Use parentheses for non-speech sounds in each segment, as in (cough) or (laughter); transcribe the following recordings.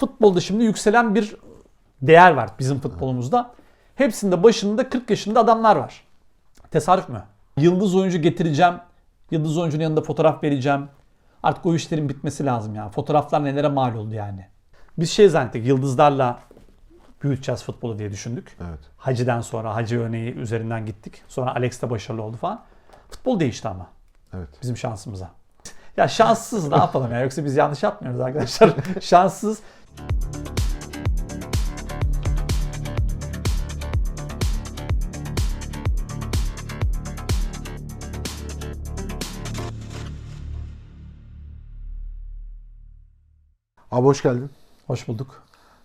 Futbolda şimdi yükselen bir değer var bizim futbolumuzda. Hepsinde başında 40 yaşında adamlar var. Tesadüf mü? Yıldız oyuncu getireceğim. Yıldız oyuncunun yanında fotoğraf vereceğim. Artık o işlerin bitmesi lazım ya. Fotoğraflar nelere mal oldu yani. Biz şey zannettik yıldızlarla büyüteceğiz futbolu diye düşündük. Evet. Hacı'den sonra Hacı örneği üzerinden gittik. Sonra Alex de başarılı oldu falan. Futbol değişti ama Evet. bizim şansımıza. Ya şanssız ne yapalım ya yoksa biz yanlış yapmıyoruz arkadaşlar. (laughs) şanssız. Abi hoş geldin. Hoş bulduk.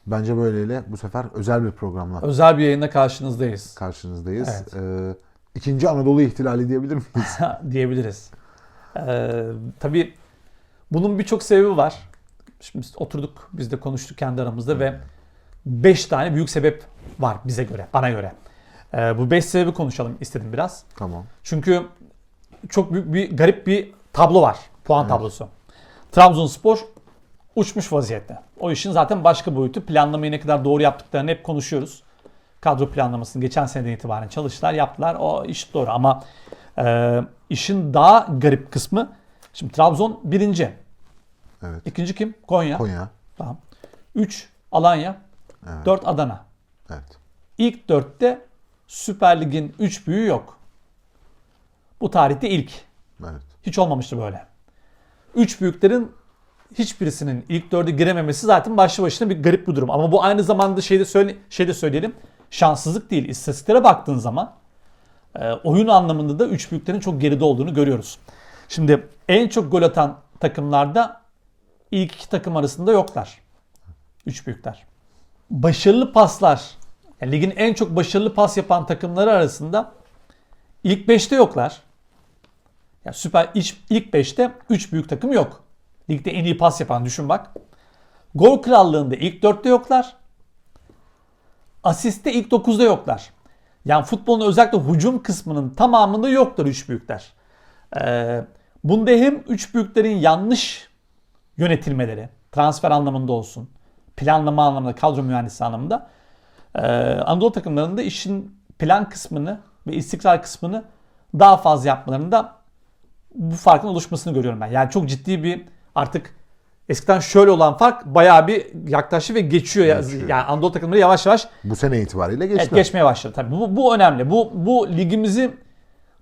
Bence böyleyle bu sefer özel bir programla Özel bir yayında karşınızdayız karşınızdayız. Evet. Ee, ikinci Anadolu ihtilali diyebilir miyiz? (laughs) diyebiliriz. Ee, tabii bunun birçok sebebi var. Şimdi biz oturduk biz de konuştuk kendi aramızda ve 5 tane büyük sebep var bize göre, bana göre. Ee, bu 5 sebebi konuşalım istedim biraz. tamam. Çünkü çok büyük bir garip bir tablo var. Puan tablosu. Trabzonspor uçmuş vaziyette. O işin zaten başka boyutu. Planlamayı ne kadar doğru yaptıklarını hep konuşuyoruz. Kadro planlamasını geçen seneden itibaren çalıştılar, yaptılar. O iş doğru ama e, işin daha garip kısmı şimdi Trabzon birinci. Evet. İkinci kim? Konya. Konya. Tamam. 3 Alanya. Evet. 4 Adana. Evet. İlk dörtte Süper Lig'in 3 büyüğü yok. Bu tarihte ilk. Evet. Hiç olmamıştı böyle. Üç büyüklerin hiçbirisinin ilk dörde girememesi zaten başlı başına bir garip bir durum. Ama bu aynı zamanda şeyde söyle şeyde söyleyelim. Şanssızlık değil. İstatistiklere baktığın zaman e, oyun anlamında da üç büyüklerin çok geride olduğunu görüyoruz. Şimdi en çok gol atan takımlarda ilk iki takım arasında yoklar. Üç büyükler. Başarılı paslar, yani ligin en çok başarılı pas yapan takımları arasında ilk 5'te yoklar. Ya süper ilk 5'te 3 büyük takım yok. Ligde en iyi pas yapan düşün bak. Gol krallığında ilk 4'te yoklar. Asiste ilk 9'da yoklar. Yani futbolun özellikle hücum kısmının tamamında yoklar 3 büyükler. Ee, bunda hem 3 büyüklerin yanlış yönetilmeleri, transfer anlamında olsun, planlama anlamında, kadro mühendisi anlamında ee, Anadolu takımlarında işin plan kısmını ve istikrar kısmını daha fazla yapmalarında bu farkın oluşmasını görüyorum ben. Yani çok ciddi bir artık eskiden şöyle olan fark bayağı bir yaklaştı ve geçiyor. Geçiyor. Yani Anadolu takımları yavaş yavaş Bu sene itibariyle geçti. evet, geçmeye başladı. Tabii bu, bu önemli. Bu, bu ligimizi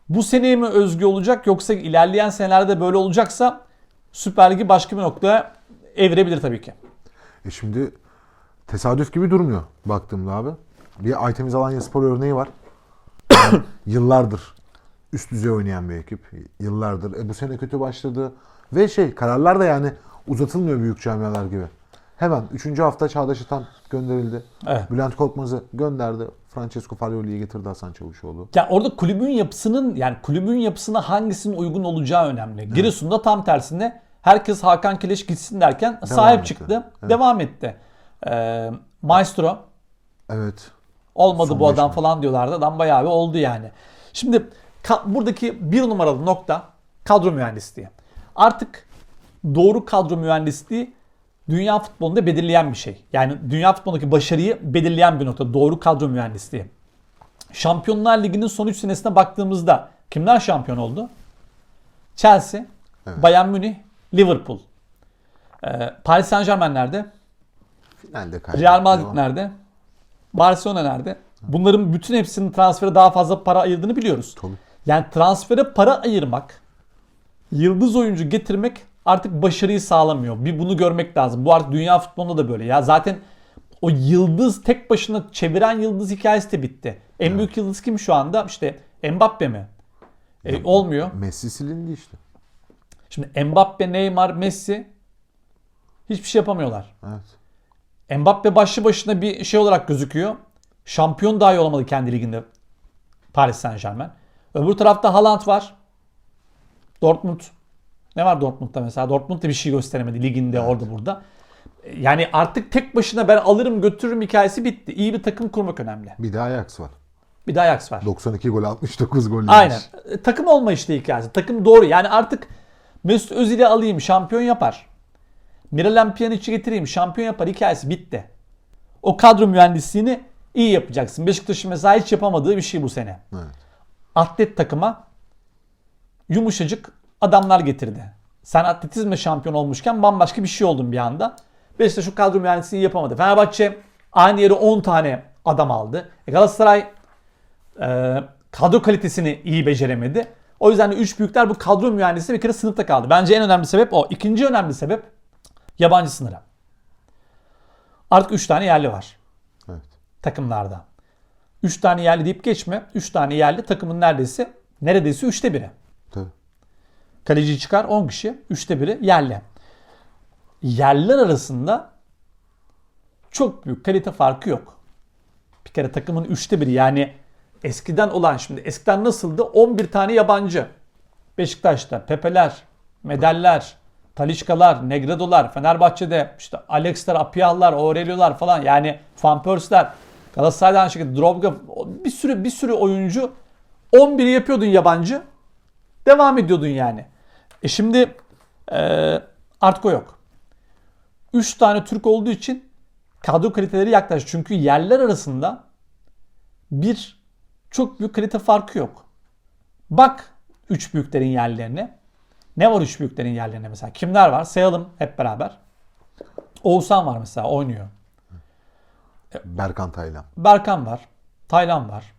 bu seneye mi özgü olacak yoksa ilerleyen senelerde böyle olacaksa Süper Ligi başka bir noktaya evirebilir tabii ki. E şimdi tesadüf gibi durmuyor baktığımda abi. Bir Aytemiz Alanya Spor örneği var. Yani (coughs) yıllardır üst düzey oynayan bir ekip. Yıllardır. E bu sene kötü başladı. Ve şey kararlar da yani uzatılmıyor büyük camialar gibi. Hemen 3. hafta Çağdaş Atan gönderildi. Evet. Bülent Korkmaz'ı gönderdi. Francesco Fagioli'yi getirdi Hasan Çavuşoğlu. Ya orada kulübün yapısının yani kulübün yapısına hangisinin uygun olacağı önemli. Giresun'da tam tersine herkes Hakan Kileş gitsin derken sahip etti. çıktı. Evet. Devam etti. Ee, Maestro Evet. olmadı Son bu adam mi? falan diyorlardı. Adam bayağı bir oldu yani. Şimdi buradaki bir numaralı nokta kadro mühendisliği. Artık doğru kadro mühendisliği dünya futbolunda belirleyen bir şey. Yani dünya futbolundaki başarıyı belirleyen bir nokta. Doğru kadro mühendisliği. Şampiyonlar Ligi'nin son 3 senesine baktığımızda kimler şampiyon oldu? Chelsea, Evet. Bayern Münih, Liverpool. Ee, Paris Saint Germain nerede? Finalde kaybetti. Real Madrid nerede? Barcelona nerede? Bunların bütün hepsinin transfere daha fazla para ayırdığını biliyoruz. Tabii. Yani transfere para ayırmak, yıldız oyuncu getirmek artık başarıyı sağlamıyor. Bir bunu görmek lazım. Bu artık dünya futbolunda da böyle. Ya zaten o yıldız tek başına çeviren yıldız hikayesi de bitti. En büyük yıldız kim şu anda? İşte Mbappe mi? E, olmuyor. Messi silindi işte. Şimdi Mbappe, Neymar, Messi hiçbir şey yapamıyorlar. Evet. Mbappe başlı başına bir şey olarak gözüküyor. Şampiyon dahi olamadı kendi liginde Paris Saint Germain. Öbür tarafta Haaland var. Dortmund. Ne var Dortmund'da mesela? Dortmund da bir şey gösteremedi liginde orada burada. Yani artık tek başına ben alırım götürürüm hikayesi bitti. İyi bir takım kurmak önemli. Bir de Ajax var. Bir de Ajax var. 92 gol 69 gol. yemiş. Aynen. E, Takım olma işte hikayesi. Takım doğru. Yani artık Mesut Özil'i alayım şampiyon yapar. Miralem Pjanic'i getireyim şampiyon yapar hikayesi bitti. O kadro mühendisliğini iyi yapacaksın. Beşiktaş'ın mesela hiç yapamadığı bir şey bu sene. Evet. Atlet takıma yumuşacık adamlar getirdi. Sen atletizmle şampiyon olmuşken bambaşka bir şey oldun bir anda. Beşiktaş şu kadro mühendisliğini yapamadı. Fenerbahçe aynı yere 10 tane adam aldı. E Galatasaray e, kadro kalitesini iyi beceremedi. O yüzden de üç büyükler bu kadro mühendisi bir kere sınıfta kaldı. Bence en önemli sebep o. İkinci önemli sebep yabancı sınırı. Artık 3 tane yerli var Evet. takımlarda. 3 tane yerli deyip geçme. 3 tane yerli takımın neredeyse neredeyse 3'te biri. Tabii. Kaleci çıkar 10 kişi. 3'te biri yerli. Yerliler arasında çok büyük kalite farkı yok. Bir kere takımın 3'te biri yani eskiden olan şimdi eskiden nasıldı? 11 tane yabancı. Beşiktaş'ta Pepeler, Medaller, Talişkalar, Negredolar, Fenerbahçe'de işte Alex'ler, Apiyahlar, Aurelio'lar falan yani Van Persie'ler, Galatasaray'da aynı şekilde Drogba bir sürü bir sürü oyuncu 11'i yapıyordun yabancı. Devam ediyordun yani. E şimdi e, artık o yok. 3 tane Türk olduğu için kadro kaliteleri yaklaştı. Çünkü yerler arasında bir çok büyük kalite farkı yok. Bak 3 büyüklerin yerlerine. Ne var 3 büyüklerin yerlerine mesela? Kimler var? Sayalım hep beraber. Oğuzhan var mesela oynuyor. Berkan Taylan. Berkan var. Taylan var.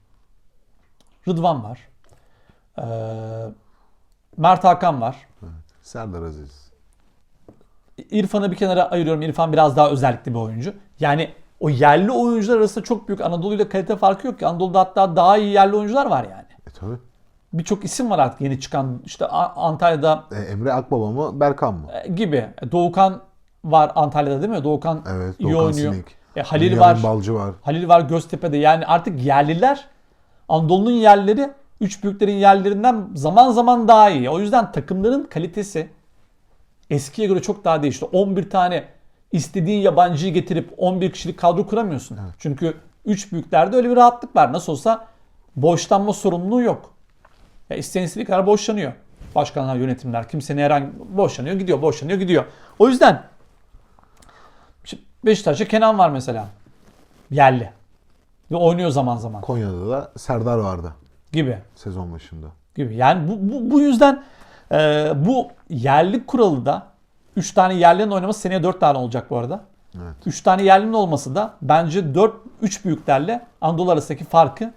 Rıdvan var. Ee, Mert Hakan var. Serdar Aziz. İrfan'ı bir kenara ayırıyorum. İrfan biraz daha özellikli bir oyuncu. Yani o yerli oyuncular arasında çok büyük Anadolu ile kalite farkı yok ki. Anadolu'da hatta daha iyi yerli oyuncular var yani. E tabii. Birçok isim var artık yeni çıkan. İşte A- Antalya'da E, Emre Akbaba mı Berkan mı? e, gibi. Doğukan var Antalya'da değil mi? Doğukan Evet. iyi Doğukan oynuyor. Sinik. E, Halil Bünyamin var. Balcı var. Halil var Göztepe'de. Yani artık yerliler Anadolu'nun yerleri üç büyüklerin yerlerinden zaman zaman daha iyi. O yüzden takımların kalitesi eskiye göre çok daha değişti. 11 tane istediğin yabancıyı getirip 11 kişilik kadro kuramıyorsun. Çünkü üç büyüklerde öyle bir rahatlık var. Nasıl olsa boşlanma sorumluluğu yok. Ya isteyen istediği kadar boşlanıyor. Başkanlar, yönetimler, kimsenin herhangi boşlanıyor, gidiyor, boşlanıyor, gidiyor. O yüzden Beşiktaş'ta Kenan var mesela. Yerli. Ve oynuyor zaman zaman Konya'da da Serdar vardı gibi sezon başında. gibi. Yani bu, bu, bu yüzden e, bu yerli kuralı da 3 tane yerlinin oynaması seneye 4 tane olacak bu arada. Evet. 3 tane yerlinin olması da bence 4 3 büyüklerle Anadolu arasındaki farkı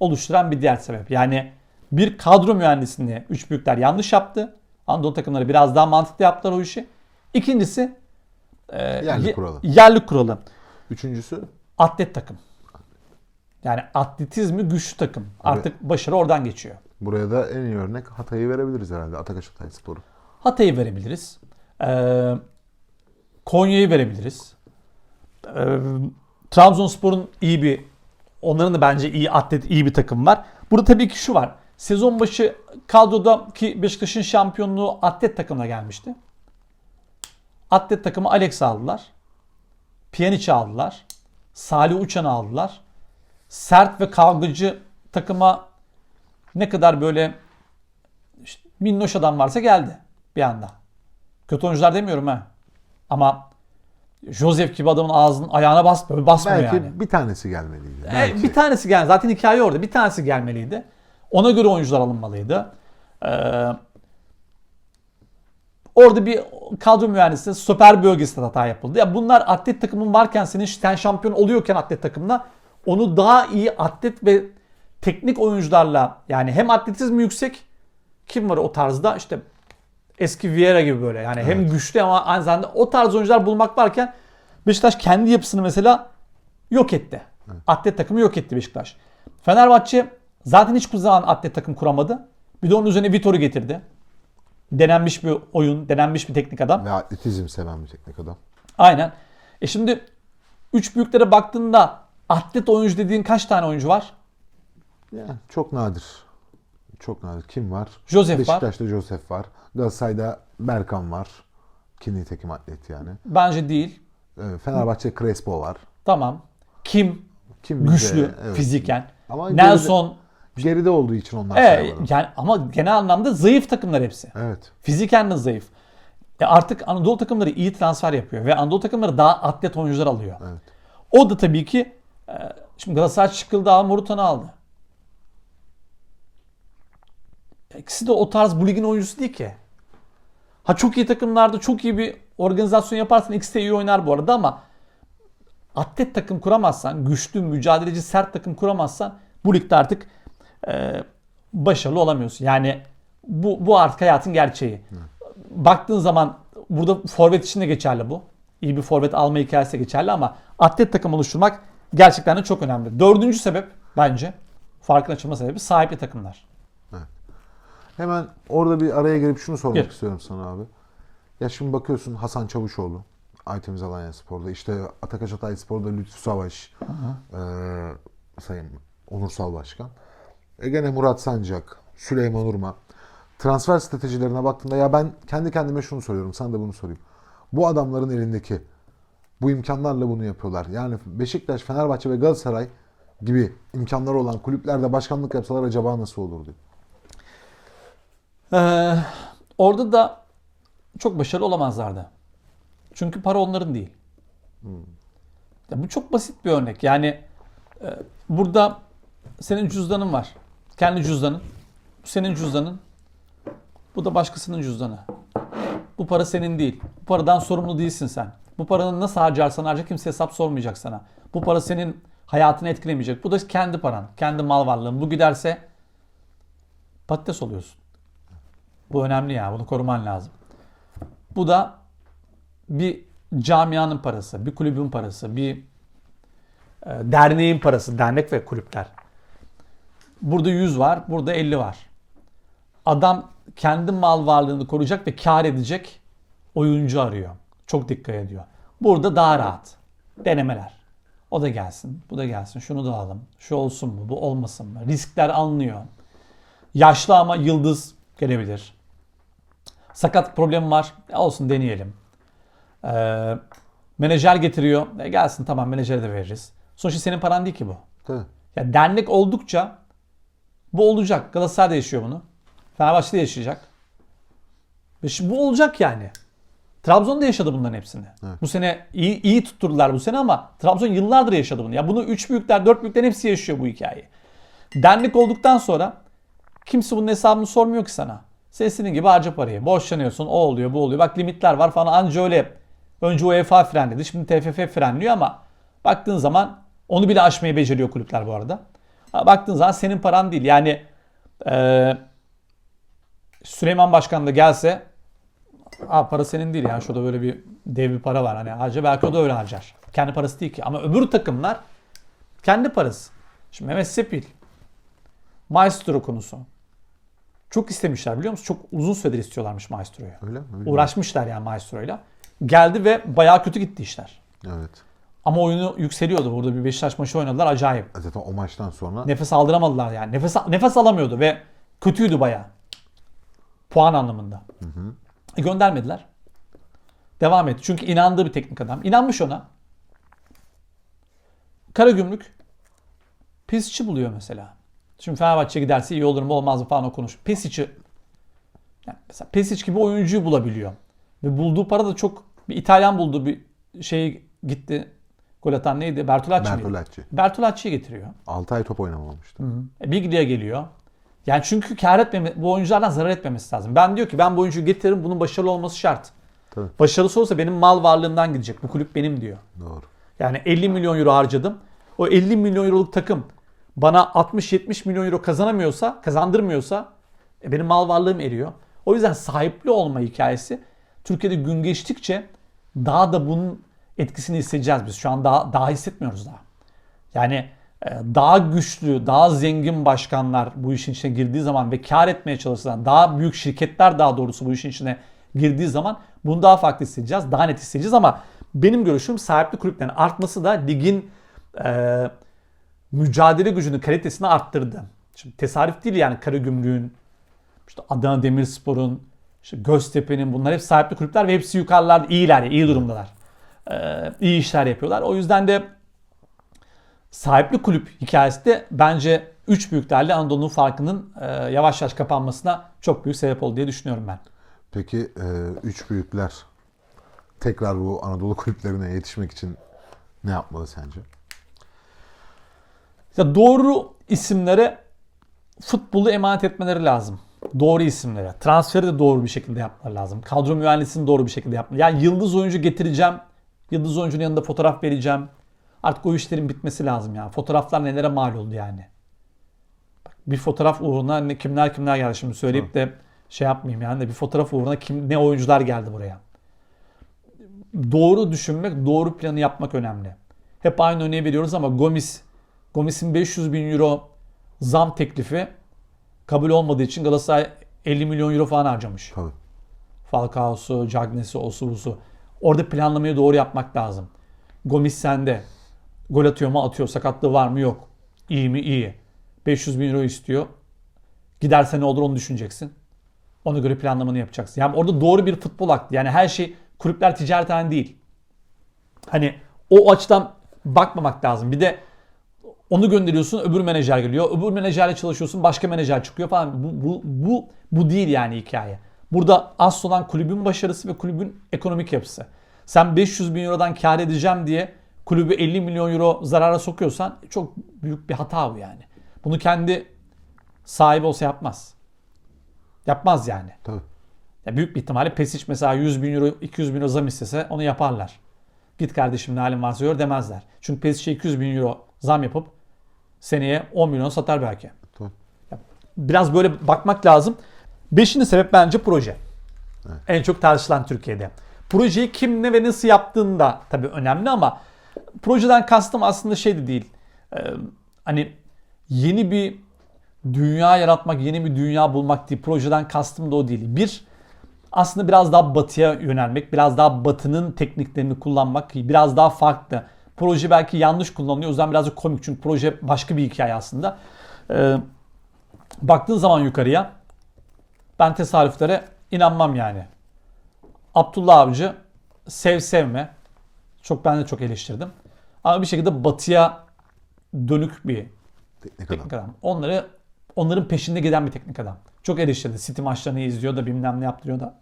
oluşturan bir diğer sebep. Yani bir kadro mühendisliğini 3 büyükler yanlış yaptı. Anadolu takımları biraz daha mantıklı yaptılar o işi. İkincisi e, Yerli ye- kuralı. Yerli kuralı. Üçüncüsü Atlet takım. Yani atletizmi güçlü takım. Artık başarı oradan geçiyor. buraya da en iyi örnek Hatay'ı verebiliriz herhalde. Atakaş Hatay Sporu. Hatay'ı verebiliriz. Ee, Konya'yı verebiliriz. Ee, Trabzonspor'un iyi bir onların da bence iyi atlet, iyi bir takım var. Burada tabii ki şu var. Sezon başı kadrodaki Beşiktaş'ın şampiyonluğu atlet takımına gelmişti. Atlet takımı Alex aldılar. Pjanic aldılar. Salih Uçan'ı aldılar. Sert ve kavgacı takıma ne kadar böyle işte minnoş adam varsa geldi bir anda. Kötü oyuncular demiyorum ha. Ama Joseph gibi adamın ağzının ayağına bas, basmıyor Belki yani. bir tanesi gelmeliydi. E, Belki. bir tanesi gel. Zaten hikaye orada. Bir tanesi gelmeliydi. Ona göre oyuncular alınmalıydı. Ee, orada bir kadro mühendisliği stoper bölgesinde hata yapıldı. Ya bunlar atlet takımın varken senin sen şampiyon oluyorken atlet takımla onu daha iyi atlet ve teknik oyuncularla yani hem atletizmi yüksek kim var o tarzda işte eski Vieira gibi böyle yani hem güçlü ama aynı zamanda o tarz oyuncular bulmak varken Beşiktaş kendi yapısını mesela yok etti. Atlet takımı yok etti Beşiktaş. Fenerbahçe zaten hiçbir zaman atlet takım kuramadı. Bir de onun üzerine Vitor'u getirdi. Denenmiş bir oyun, denenmiş bir teknik adam. Ve atletizm seven bir teknik adam. Aynen. E şimdi üç büyüklere baktığında atlet oyuncu dediğin kaç tane oyuncu var? Ya, çok nadir. Çok nadir. Kim var? Joseph var. Beşiktaş'ta Joseph var. Galatasaray'da Berkan var. Ki nitekim atlet yani. Bence değil. Ee, Fenerbahçe Crespo var. Tamam. Kim? Kim Güçlü evet. fiziken. Ama Nelson. Geride olduğu için onlar Evet, yani ama genel anlamda zayıf takımlar hepsi. Evet. Fiziken de zayıf. E artık Anadolu takımları iyi transfer yapıyor ve Anadolu takımları daha atlet oyuncular alıyor. Evet. O da tabii ki şimdi Galatasaray çıkıldı ama Morutan'ı aldı. İkisi de o tarz bu ligin oyuncusu değil ki. Ha çok iyi takımlarda çok iyi bir organizasyon yaparsan ikisi de iyi oynar bu arada ama atlet takım kuramazsan, güçlü, mücadeleci, sert takım kuramazsan bu ligde artık e, başarılı olamıyorsun. Yani bu, bu artık hayatın gerçeği. Baktığın zaman burada forvet için de geçerli bu. İyi bir forvet alma hikayesi geçerli ama atlet takım oluşturmak gerçekten de çok önemli. Dördüncü sebep bence farkın açılma sebebi sahipli takımlar. Hemen orada bir araya girip şunu sormak Gir. istiyorum sana abi. Ya şimdi bakıyorsun Hasan Çavuşoğlu. Aytemiz Alanya Spor'da. işte Atakaş Hatay Spor'da Lütfü Savaş. eee, sayın Onursal Başkan. E gene Murat Sancak. Süleyman Urma. Transfer stratejilerine baktığımda ya ben kendi kendime şunu soruyorum. Sana da bunu sorayım. Bu adamların elindeki bu imkanlarla bunu yapıyorlar. Yani Beşiktaş, Fenerbahçe ve Galatasaray gibi imkanları olan kulüplerde başkanlık yapsalar acaba nasıl olurdu? Ee, orada da çok başarılı olamazlardı. Çünkü para onların değil. Ya bu çok basit bir örnek. Yani e, burada senin cüzdanın var. Kendi cüzdanın. Bu senin cüzdanın. Bu da başkasının cüzdanı. Bu para senin değil. Bu paradan sorumlu değilsin sen. Bu paranın nasıl harcarsan harca kimse hesap sormayacak sana. Bu para senin hayatını etkilemeyecek. Bu da kendi paran, kendi mal varlığın. Bu giderse patates oluyorsun. Bu önemli ya. Bunu koruman lazım. Bu da bir camianın parası, bir kulübün parası, bir e, derneğin parası, dernek ve kulüpler. Burada 100 var, burada 50 var. Adam kendi mal varlığını koruyacak ve kar edecek oyuncu arıyor. Çok dikkat ediyor. Burada daha rahat. Denemeler. O da gelsin, bu da gelsin, şunu da alalım. Şu olsun mu, bu olmasın mı? Riskler alınıyor. Yaşlı ama yıldız gelebilir. Sakat problemi var. E olsun deneyelim. Ee, menajer getiriyor. E gelsin tamam menajere de veririz. Sonuçta senin paran değil ki bu. Mi? Ya dernek oldukça bu olacak. Galatasaray'da yaşıyor bunu. Fenerbahçe'de yaşayacak. Ve şimdi bu olacak yani. Trabzon'da yaşadı bunların hepsini. Evet. Bu sene iyi, iyi tutturdular bu sene ama Trabzon yıllardır yaşadı bunu. Ya bunu 3 büyükler, 4 büyüklerin hepsi yaşıyor bu hikayeyi. Dernek olduktan sonra kimse bunun hesabını sormuyor ki sana. Sen istediğin gibi harca parayı. Borçlanıyorsun. O oluyor, bu oluyor. Bak limitler var falan. Anca öyle. Önce UEFA frenledi. Şimdi TFF frenliyor ama baktığın zaman onu bile aşmayı beceriyor kulüpler bu arada. Baktığın zaman senin paran değil. Yani eee Süleyman Başkan da gelse Aa, para senin değil yani şurada böyle bir dev bir para var hani harca belki o da öyle harcar. Kendi parası değil ki ama öbür takımlar kendi parası. Şimdi Mehmet Sepil Maestro konusu. Çok istemişler biliyor musun? Çok uzun süredir istiyorlarmış Maestro'yu. Öyle mi? Bilmiyorum. Uğraşmışlar yani Maestro'yla. Geldi ve bayağı kötü gitti işler. Evet. Ama oyunu yükseliyordu. Burada bir Beşiktaş maçı oynadılar acayip. Zaten o maçtan sonra Nefes aldıramadılar yani. Nefes nefes alamıyordu ve kötüydü bayağı. Puan anlamında. E, göndermediler. Devam etti. Çünkü inandığı bir teknik adam. İnanmış ona. Karagümrük Pesic'i buluyor mesela. Şimdi Fenerbahçe'ye giderse iyi olur mu olmaz mı falan o konuş. Pesic'i yani mesela Pesic gibi oyuncuyu bulabiliyor. Ve bulduğu para da çok bir İtalyan bulduğu bir şey gitti. Gol atan neydi? Bertolacci? Bertolacci. Bertolacci'yi getiriyor. 6 ay top oynamamıştı. E, Biglia geliyor. Yani çünkü kar etmeme, bu oyunculardan zarar etmemesi lazım. Ben diyor ki ben bu oyuncuyu getiririm bunun başarılı olması şart. Tabii. Başarısı olsa benim mal varlığımdan gidecek. Bu kulüp benim diyor. Doğru. Yani 50 milyon euro harcadım. O 50 milyon euroluk takım bana 60-70 milyon euro kazanamıyorsa, kazandırmıyorsa e, benim mal varlığım eriyor. O yüzden sahipli olma hikayesi Türkiye'de gün geçtikçe daha da bunun etkisini hissedeceğiz biz. Şu an daha, daha hissetmiyoruz daha. Yani daha güçlü, daha zengin başkanlar bu işin içine girdiği zaman ve kar etmeye çalışan daha büyük şirketler daha doğrusu bu işin içine girdiği zaman bunu daha farklı hissedeceğiz. Daha net hissedeceğiz ama benim görüşüm sahipli kulüplerin artması da ligin e, mücadele gücünü, kalitesini arttırdı. Şimdi tesadüf değil yani Karagümrük'ün, işte Adana Demirspor'un, işte Göztepe'nin bunlar hep sahipli kulüpler ve hepsi yukarılarda iyiler, iyi durumdalar. Ee, iyi işler yapıyorlar. O yüzden de sahipli kulüp hikayesi de bence 3 büyüklerle Anadolu'nun farkının e, yavaş yavaş kapanmasına çok büyük sebep oldu diye düşünüyorum ben. Peki e, üç büyükler tekrar bu Anadolu kulüplerine yetişmek için ne yapmalı sence? Ya doğru isimlere futbolu emanet etmeleri lazım. Doğru isimlere. Transferi de doğru bir şekilde yapmaları lazım. Kadro mühendisliğini doğru bir şekilde yapmaları. Yani yıldız oyuncu getireceğim. Yıldız oyuncunun yanında fotoğraf vereceğim. Artık o işlerin bitmesi lazım yani. Fotoğraflar nelere mal oldu yani. Bak, Bir fotoğraf uğruna ne kimler kimler geldi şimdi söyleyip de şey yapmayayım yani de bir fotoğraf uğruna kim ne oyuncular geldi buraya. Doğru düşünmek, doğru planı yapmak önemli. Hep aynı örneği veriyoruz ama Gomis Gomis'in 500 bin euro zam teklifi kabul olmadığı için Galatasaray 50 milyon euro falan harcamış. Tabii. Falcao'su, Cagney'si, osu busu. Orada planlamayı doğru yapmak lazım. Gomis sende. Gol atıyor mu? Atıyor. Sakatlığı var mı? Yok. İyi mi? İyi. 500 bin euro istiyor. Giderse ne olur onu düşüneceksin. Ona göre planlamanı yapacaksın. Yani orada doğru bir futbol aklı. Yani her şey kulüpler ticarethane değil. Hani o açıdan bakmamak lazım. Bir de onu gönderiyorsun öbür menajer geliyor. Öbür menajerle çalışıyorsun başka menajer çıkıyor falan. Bu, bu, bu, bu değil yani hikaye. Burada asıl olan kulübün başarısı ve kulübün ekonomik yapısı. Sen 500 bin eurodan kar edeceğim diye kulübü 50 milyon euro zarara sokuyorsan çok büyük bir hata bu yani. Bunu kendi sahibi olsa yapmaz. Yapmaz yani. Tabii. Ya büyük bir ihtimalle Pesic mesela 100 bin euro, 200 bin euro zam istese onu yaparlar. Git kardeşim ne halin varsa gör demezler. Çünkü Pesic'e 200 bin euro zam yapıp seneye 10 milyon satar belki. Tabii. Biraz böyle bakmak lazım. Beşinci sebep bence proje. En çok tartışılan Türkiye'de. Projeyi kim ne ve nasıl yaptığın da tabii önemli ama projeden kastım aslında şey de değil. Ee, hani yeni bir dünya yaratmak, yeni bir dünya bulmak değil. Projeden kastım da o değil. Bir, aslında biraz daha batıya yönelmek, biraz daha batının tekniklerini kullanmak, biraz daha farklı. Proje belki yanlış kullanılıyor. O yüzden birazcık komik çünkü proje başka bir hikaye aslında. Ee, baktığın zaman yukarıya ben tesadüflere inanmam yani. Abdullah Avcı sev sevme. Çok ben de çok eleştirdim. Ama bir şekilde batıya dönük bir Teknik teknik adam. adam. Onları onların peşinde giden bir teknik adam. Çok eleştirdi. City maçlarını izliyor da bilmem ne yaptırıyor da.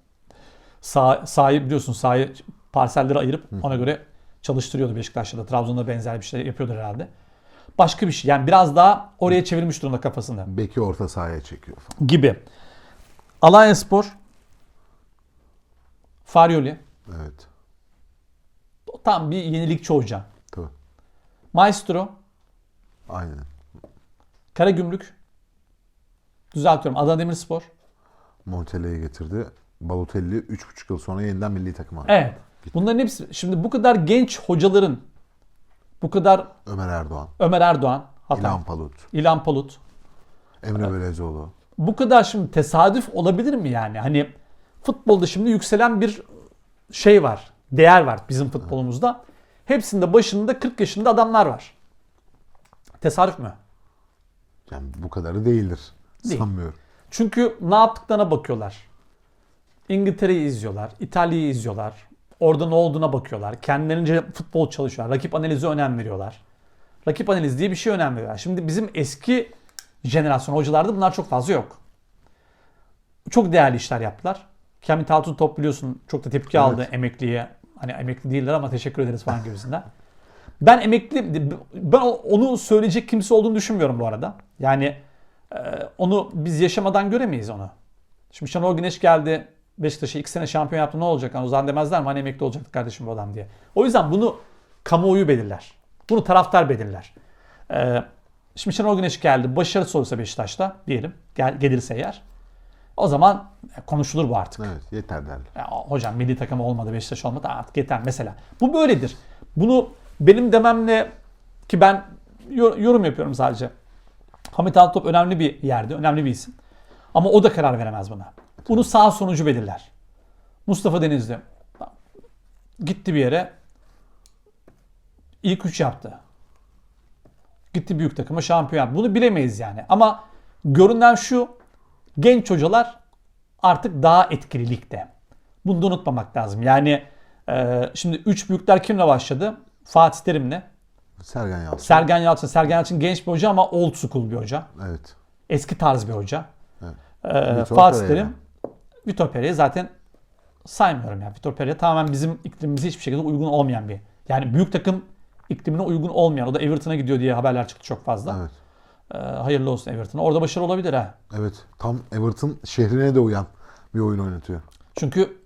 Sağ, sahayı biliyorsun sahayı parsellere ayırıp ona göre çalıştırıyordu Beşiktaş'ta da. Trabzon'da benzer bir şey yapıyordur herhalde. Başka bir şey. Yani biraz daha oraya çevirmiş durumda kafasını Beki orta sahaya çekiyor falan. gibi. Alanya Spor Faryoli Evet. tam bir yenilikçi hoca. Maestro Aynen. Karagümrük düzeltiyorum Adana Demirspor. Montella'yı getirdi. Balotelli 3,5 yıl sonra yeniden milli takıma aldı. Evet. Bunların hepsi şimdi bu kadar genç hocaların bu kadar Ömer Erdoğan, Ömer Erdoğan, hatta İlhan İlhan, Palut, Palut Emre Belezoğlu. bu kadar şimdi tesadüf olabilir mi yani? Hani futbolda şimdi yükselen bir şey var. Değer var bizim futbolumuzda. Hepsinde başında 40 yaşında adamlar var. Tesadüf mü? Yani bu kadarı değildir. Değil. Sanmıyorum. Çünkü ne yaptıklarına bakıyorlar. İngiltere'yi izliyorlar, İtalya'yı izliyorlar. Orada ne olduğuna bakıyorlar. Kendilerince futbol çalışıyorlar. Rakip analizi önem veriyorlar. Rakip analizi diye bir şey önem veriyorlar. Şimdi bizim eski jenerasyon hocalarda bunlar çok fazla yok. Çok değerli işler yaptılar. Kamil Altun Top biliyorsun çok da tepki Evet. aldı emekliye. Hani emekli değiller ama teşekkür ederiz falan gibisinden. Ben emekli, ben onu söyleyecek kimse olduğunu düşünmüyorum bu arada. Yani ee, onu biz yaşamadan göremeyiz onu. Şimdi Şenol Güneş geldi Beşiktaş'a iki sene şampiyon yaptı ne olacak? Yani o zaman demezler mi hani emekli olacaktı kardeşim bu adam diye. O yüzden bunu kamuoyu belirler. Bunu taraftar belirler. Ee, şimdi Şenol Güneş geldi. Başarısı olursa Beşiktaş'ta diyelim. Gel, gelirse eğer. O zaman konuşulur bu artık. Evet yeter derler. Ya, hocam milli takım olmadı Beşiktaş olmadı artık yeter mesela. Bu böyledir. Bunu benim dememle ki ben yor- yorum yapıyorum sadece. Hamit Altıntop önemli bir yerde, önemli bir isim. Ama o da karar veremez buna. Bunu sağ sonucu belirler. Mustafa Denizli gitti bir yere ilk üç yaptı. Gitti büyük takıma şampiyon. Bunu bilemeyiz yani. Ama görünen şu genç hocalar artık daha etkili ligde. Bunu da unutmamak lazım. Yani e, şimdi üç büyükler kimle başladı? Fatih Terim'le. Sergen Yalçın. Sergen Yalçın. Sergen Yalçın genç bir hoca ama old school bir hoca. evet. Eski tarz bir hoca. Evet. Ee, Vitor Fatih Pereira. Terim Vitor Pereira zaten saymıyorum yani. Vitor Pereira tamamen bizim iklimimize hiçbir şekilde uygun olmayan bir. Yani büyük takım iklimine uygun olmayan. O da Everton'a gidiyor diye haberler çıktı çok fazla. Evet. Ee, hayırlı olsun Everton'a. Orada başarı olabilir ha. Evet. Tam Everton şehrine de uyan bir oyun oynatıyor. Çünkü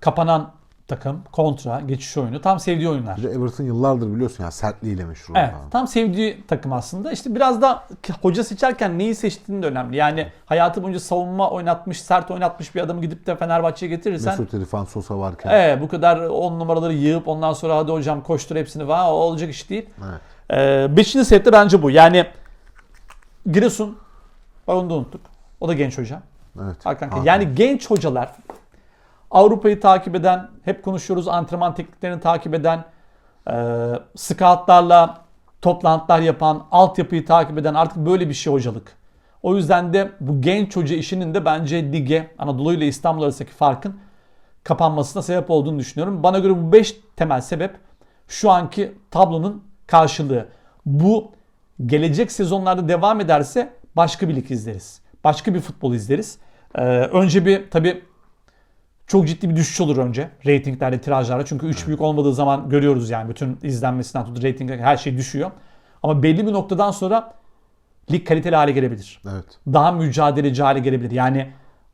kapanan takım, kontra, geçiş oyunu tam sevdiği oyunlar. Bir de Everton yıllardır biliyorsun ya sertliğiyle meşhur. Evet, falan. tam sevdiği takım aslında. İşte biraz da hoca seçerken neyi seçtiğin de önemli. Yani hayatı boyunca savunma oynatmış, sert oynatmış bir adamı gidip de Fenerbahçe'ye getirirsen Mesut İrfan Sosa varken. evet, bu kadar 10 numaraları yığıp ondan sonra hadi hocam koştur hepsini var olacak iş değil. Evet. Ee, beşinci sette bence bu. Yani Giresun, bak onu da unuttuk. O da genç hoca. Evet. Hakan. Hakan. Yani genç hocalar Avrupa'yı takip eden, hep konuşuyoruz antrenman tekniklerini takip eden, e, scoutlarla toplantılar yapan, altyapıyı takip eden artık böyle bir şey hocalık. O yüzden de bu genç hoca işinin de bence lige, Anadolu ile İstanbul arasındaki farkın kapanmasına sebep olduğunu düşünüyorum. Bana göre bu 5 temel sebep şu anki tablonun karşılığı. Bu gelecek sezonlarda devam ederse başka bir lig izleriz. Başka bir futbol izleriz. Ee, önce bir tabii çok ciddi bir düşüş olur önce reytinglerde, tirajlarda. Çünkü 3 büyük olmadığı zaman görüyoruz yani bütün izlenmesinden tut reyting her şey düşüyor. Ama belli bir noktadan sonra lig kaliteli hale gelebilir Evet. daha mücadeleci hale gelebilir. Yani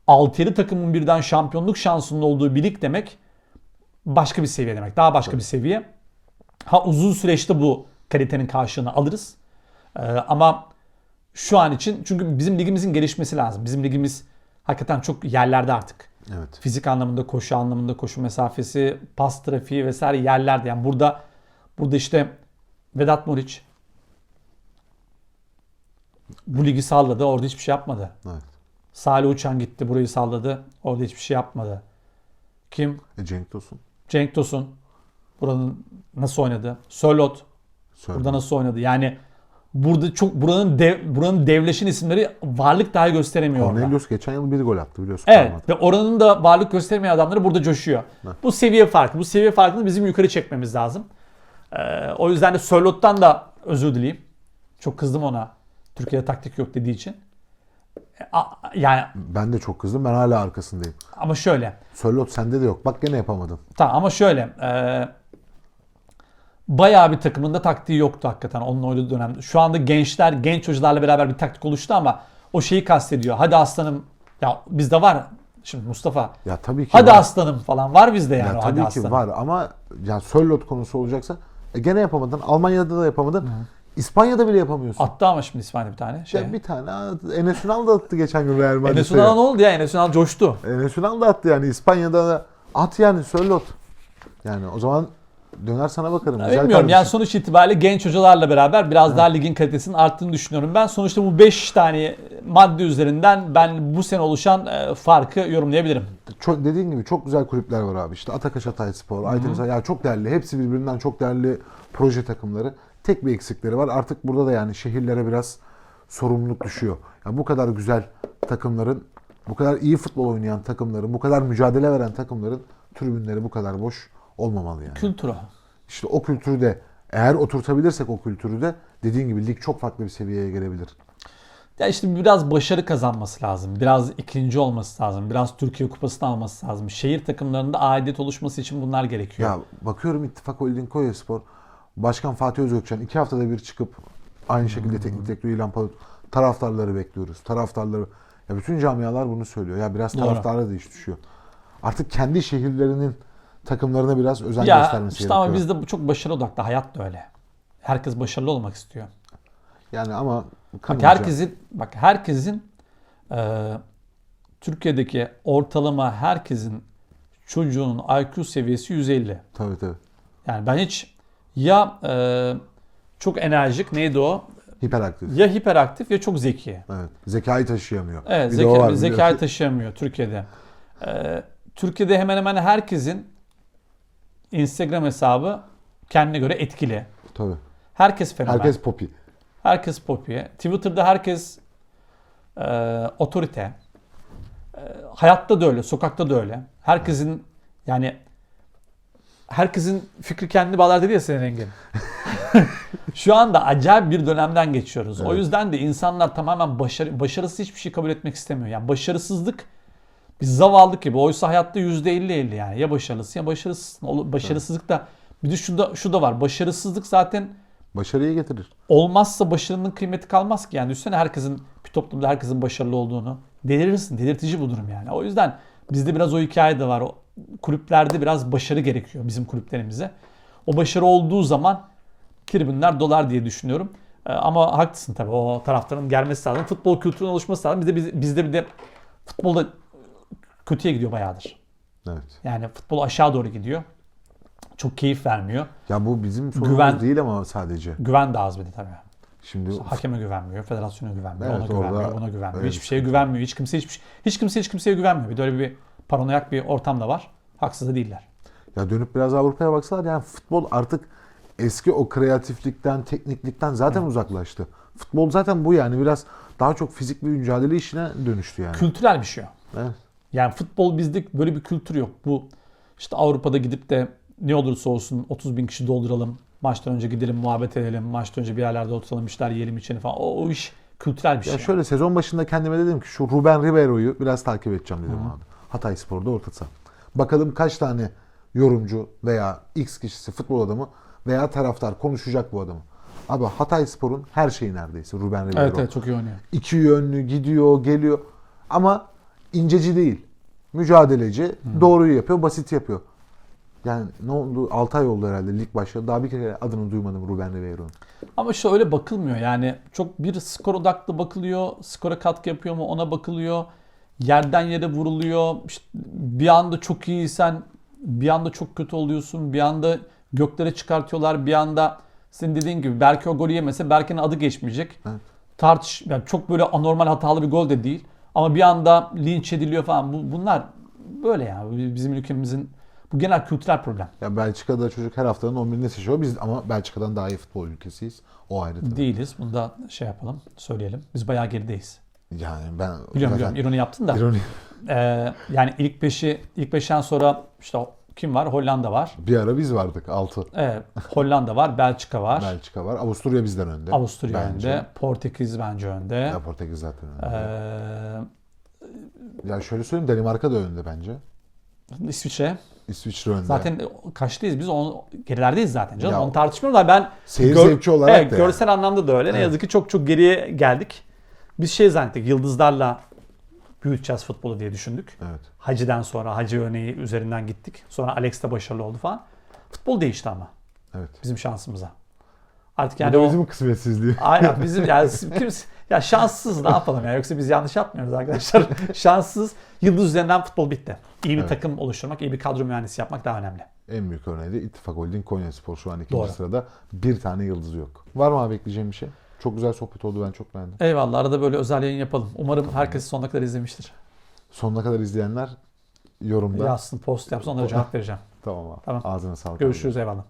6-7 takımın birden şampiyonluk şansının olduğu bir lig demek başka bir seviye demek. Daha başka bir seviye. Ha uzun süreçte bu kalitenin karşılığını alırız. Ee, ama şu an için çünkü bizim ligimizin gelişmesi lazım. Bizim ligimiz hakikaten çok yerlerde artık. Evet. Fizik anlamında, koşu anlamında, koşu mesafesi, pas trafiği vesaire yerlerde. Yani burada burada işte Vedat Muriç bu ligi salladı. Orada hiçbir şey yapmadı. Evet. Salih Uçan gitti burayı salladı. Orada hiçbir şey yapmadı. Kim? E, Cenk Tosun. Cenk Tosun. Buranın nasıl oynadı? Sörlot. Söyle. Burada nasıl oynadı? Yani burada çok buranın dev, buranın devleşin isimleri varlık dahi gösteremiyor. Cornelius geçen yıl bir gol attı biliyorsun. Evet Parma'da. ve oranın da varlık göstermeyen adamları burada coşuyor. Bu seviye farkı. Bu seviye farkını bizim yukarı çekmemiz lazım. Ee, o yüzden de Sörlot'tan da özür dileyeyim. Çok kızdım ona. Türkiye'de taktik yok dediği için. E, a- Yani Ben de çok kızdım. Ben hala arkasındayım. ama şöyle. Sörlot sende de yok. Bak gene yapamadın. Tamam ama şöyle. E, bayağı bir takımında taktiği yoktu hakikaten onun oynadığı dönemde. Şu anda gençler, genç hocalarla beraber bir taktik oluştu ama o şeyi kastediyor. Hadi aslanım. Ya bizde var. Şimdi Mustafa. Ya tabii ki Hadi var. aslanım falan var bizde yani. Ya tabii hadi ki aslanım. var ama yani Sörlot konusu olacaksa e, gene yapamadın. Almanya'da da yapamadın. İspanya'da bile yapamıyorsun. Attı ama şimdi İsmail bir tane. Şey. Ya bir tane. Enes Ünal da attı geçen gün Real Madrid'e. Enes Ünal ne oldu ya? Enes Ünal coştu. Enes Ünal da attı yani İspanya'da da at yani Sörlot. Yani o zaman döner sana bakarım. Güzel Bilmiyorum kardeşim. yani sonuç itibariyle genç hocalarla beraber biraz daha ligin kalitesinin arttığını düşünüyorum. Ben sonuçta bu 5 tane madde üzerinden ben bu sene oluşan e, farkı yorumlayabilirim. çok dediğin gibi çok güzel kulüpler var abi. İşte Atakaş Hatayspor, Aydın ya çok değerli. Hepsi birbirinden çok değerli proje takımları. Tek bir eksikleri var. Artık burada da yani şehirlere biraz sorumluluk düşüyor. Yani bu kadar güzel takımların, bu kadar iyi futbol oynayan takımların, bu kadar mücadele veren takımların tribünleri bu kadar boş olmamalı yani. Kültür o. İşte o kültürü de eğer oturtabilirsek o kültürü de dediğin gibi lig çok farklı bir seviyeye gelebilir. Ya işte biraz başarı kazanması lazım. Biraz ikinci olması lazım. Biraz Türkiye kupasını alması lazım. Şehir takımlarında aidiyet oluşması için bunlar gerekiyor. Ya bakıyorum İttifak Holding Konyaspor Başkan Fatih Özökçen iki haftada bir çıkıp aynı şekilde teknik direktör İlhan Palut taraftarları bekliyoruz. Taraftarları ya bütün camialar bunu söylüyor. Ya biraz taraftarlara da iş düşüyor. Artık kendi şehirlerinin takımlarına biraz özen ya göstermesi işte gerekiyor. ama bizde çok başarı odaklı. Hayat da öyle. Herkes başarılı olmak istiyor. Yani ama Bak herkesin bak herkesin e, Türkiye'deki ortalama herkesin çocuğunun IQ seviyesi 150. tabii tabii. Yani ben hiç ya e, çok enerjik neydi o? Hiperaktif. Ya hiperaktif ya çok zeki. Evet. Zekayı taşıyamıyor. Evet, zeka, zekayı taşıyamıyor Türkiye'de. E, Türkiye'de hemen hemen herkesin Instagram hesabı kendine göre etkili. Tabii. Herkes fenomen. Herkes popi. Herkes popüye. Twitter'da herkes e, otorite. E, hayatta da öyle, sokakta da öyle. Herkesin yani herkesin fikri kendi bağlar dedi ya senin Engin. (laughs) Şu anda acayip bir dönemden geçiyoruz. O Evet. yüzden de insanlar tamamen başarı, başarısız hiçbir şey kabul etmek istemiyor. Yani başarısızlık Biz zavallı gibi. Oysa hayatta %50-50 yani. Ya başarılısın ya başarısızsın. Başarısızlık da bir de şu da, şu da var. Başarısızlık zaten Başarıyı getirir. olmazsa başarının kıymeti kalmaz ki. Yani düşünsene herkesin bir toplumda herkesin başarılı olduğunu. Delirirsin. Delirtici bu durum yani. O yüzden bizde biraz o hikaye de var. O kulüplerde biraz başarı gerekiyor bizim kulüplerimize. O başarı olduğu zaman tribünler dolar diye düşünüyorum. Ee, Ama haklısın tabii o taraftarın gelmesi lazım. Futbol kültürünün oluşması lazım. Bizde, biz- bizde bir de futbolda kötüye gidiyor bayağıdır. Evet. Yani futbol aşağı doğru gidiyor. Çok keyif vermiyor. Ya bu bizim sorunumuz Güven- değil ama sadece. Güven de az bir de tabii. Şimdi Hakeme güvenmiyor, federasyona güvenmiyor, Evet, ona güvenmiyor, orada buna güvenmiyor. öyle bir Hiçbir şeye güvenmiyor. Hiç kimse hiç, hiç kimse hiç kimseye güvenmiyor. Bir de öyle bir paranoyak bir ortam da var. Haksız da değiller. Ya dönüp biraz Avrupa'ya baksalar yani futbol artık eski o kreatiflikten, tekniklikten zaten uzaklaştı. Futbol zaten bu yani biraz daha çok fizik bir mücadele işine dönüştü yani. Kültürel bir şey. Evet. Yani futbol bizde böyle bir kültür yok. Bu işte Avrupa'da gidip de ne olursa olsun 30 bin kişi dolduralım. Maçtan önce gidelim muhabbet edelim. Maçtan önce bir yerlerde oturalım işler yiyelim içelim falan. O, o iş kültürel bir şey. Ya şöyle sezon başında kendime dedim ki şu Ruben Ribeiro'yu biraz takip edeceğim dedim abi. Hatay Spor'da orta saha. Bakalım kaç tane yorumcu veya X kişisi futbol adamı veya taraftar konuşacak bu adamı. Abi Hatay Spor'un her şeyi neredeyse Ruben Ribeiro. Evet evet çok iyi oynuyor. iki yönlü gidiyor geliyor ama inceci değil. Mücadeleci. Doğruyu yapıyor, basit yapıyor. Yani ne oldu? 6 ay oldu herhalde lig başladı. Daha bir kere adını duymadım Ruben Ribeiro'nun. Ama işte öyle bakılmıyor yani çok bir skor odaklı bakılıyor, skora katkı yapıyor mu ona bakılıyor. Yerden yere vuruluyor. İşte bir anda çok iyiysen bir anda çok kötü oluyorsun. Bir anda göklere çıkartıyorlar. Bir anda senin dediğin gibi belki o golü yemese Berke'nin adı geçmeyecek. Evet. Tartış yani çok böyle anormal hatalı bir gol de değil. Ama bir anda linç ediliyor falan. Bu, bunlar böyle yani bizim ülkemizin bu genel kültürel problem. Ya Belçika'da çocuk her haftanın 11'inde seçiyor. Biz ama Belçika'dan daha iyi futbol ülkesiyiz. O ayrı tabii. Değiliz. Bunu da şey yapalım, söyleyelim. Biz bayağı gerideyiz. Yani ben Biliyorum biliyorum ironi yaptın da. ironi- Ee, yani ilk beşi ilk beşten sonra işte kim var? Hollanda var. bir ara biz vardık 6. Evet, Hollanda var, Belçika var. Belçika var. Avusturya bizden önde. Avusturya bence. önde, Portekiz bence önde. Ya Portekiz zaten önde. Ee, Ya şöyle söyleyeyim Danimarka da önde bence. İsviçre. İsviçre önde. Zaten kaçtayız biz? On, gerilerdeyiz zaten canım. Ya- Onu tartışmıyorum da ben Seyir zevki olarak evet, da yani. görsel anlamda da öyle. Ne Evet. yazık ki çok çok geriye geldik. Biz şey zannettik. Yıldızlarla büyüteceğiz futbolu diye düşündük. Evet. Hacı'den sonra Hacı örneği üzerinden gittik. Sonra Alex de başarılı oldu falan. Futbol değişti ama Evet. bizim şansımıza. Artık Yani Bu da o bizim kısmetsizliği. Aynen (laughs) bizim yani kimse ya şanssız ne yapalım ya yoksa biz yanlış yapmıyoruz arkadaşlar. (laughs) şanssız yıldız üzerinden futbol bitti. İyi bir Evet. takım oluşturmak, iyi bir kadro mühendisi yapmak daha önemli. En büyük örneği de İttifak Holding Konya Spor şu an ikinci Doğru. sırada. Bir tane yıldızı yok. Var mı abi ekleyeceğim bir şey? Çok güzel sohbet oldu ben çok beğendim. Eyvallah arada böyle özel yayın yapalım. Umarım herkes sonuna kadar izlemiştir. Sonuna kadar izleyenler yorumda. Yazsın, post yapsın onlara (laughs) cevap vereceğim. Tamam abi. Tamam. Ağzına sağlık. abi. Görüşürüz eyvallah.